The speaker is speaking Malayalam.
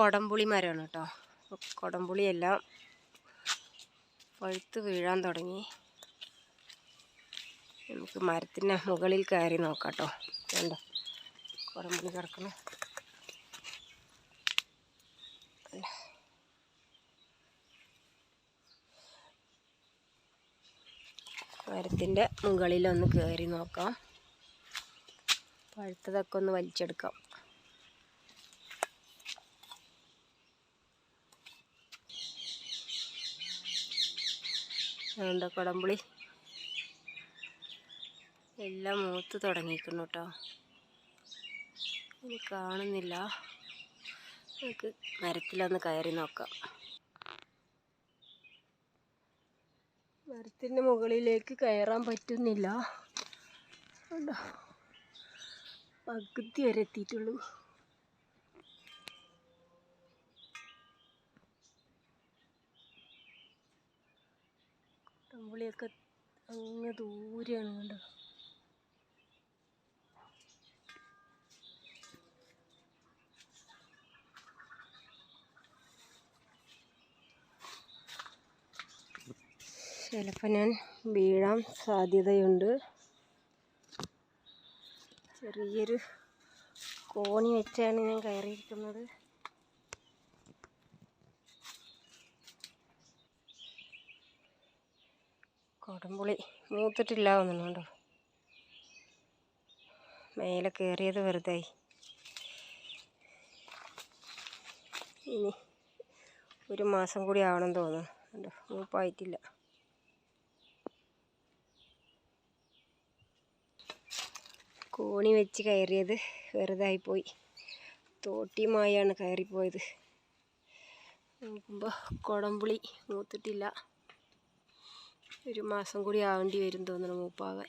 കൊടംപുളി മരമാണ് കേട്ടോ കൊടംപുളിയെല്ലാം പഴുത്ത് വീഴാൻ തുടങ്ങി. നമുക്ക് മരത്തിന്റെ മുകളിൽ കയറി നോക്കാം കേട്ടോ കണ്ടോ? കൊടംപുളി കിടക്കണം മരത്തിന്റെ മുകളിലൊന്ന് കയറി നോക്കാം. പഴുത്തതൊക്കെ ഒന്ന് വലിച്ചെടുക്കാം. അതുകൊണ്ട് കുടംപുളി. എല്ലാം മൂത്ത് തുടങ്ങിയിരിക്കുന്നു കേട്ടോ ഇനി കാണുന്നില്ല. നമുക്ക് മരത്തിലൊന്ന് കയറി നോക്കാം. മരത്തിന്റെ മുകളിലേക്ക് കയറാൻ പറ്റുന്നില്ല. പകുതി വരെ എത്തിയിട്ടുള്ളൂ. കുടംപുളിയൊക്കെ അങ്ങ് ദൂരെയാണ് കണ്ടോ ചിലപ്പോൾ ഞാൻ വീഴാൻ സാധ്യതയുണ്ട്. ചെറിയൊരു കോണി വെച്ചാണ് ഞാൻ കയറിയിരിക്കുന്നത്. കൊടംപുളി. മൂത്തിട്ടില്ല ഒന്നുണ്ടോ മേലെ കയറിയത് വെറുതെ ഇനി ഒരു മാസം കൂടി ആവണം തോന്നുന്നു. കണ്ടോ? മൂപ്പായിട്ടില്ല കോണി വെച്ച് കയറിയത് വെറുതായിപ്പോയി. തോട്ടിയുമായാണ് കയറിപ്പോയത്. നോക്കുമ്പോൾ കുടംപുളി മൂത്തിട്ടില്ല. ഒരു മാസം കൂടി ആവേണ്ടി വരും തോന്നുന്നു മൂപ്പാകാൻ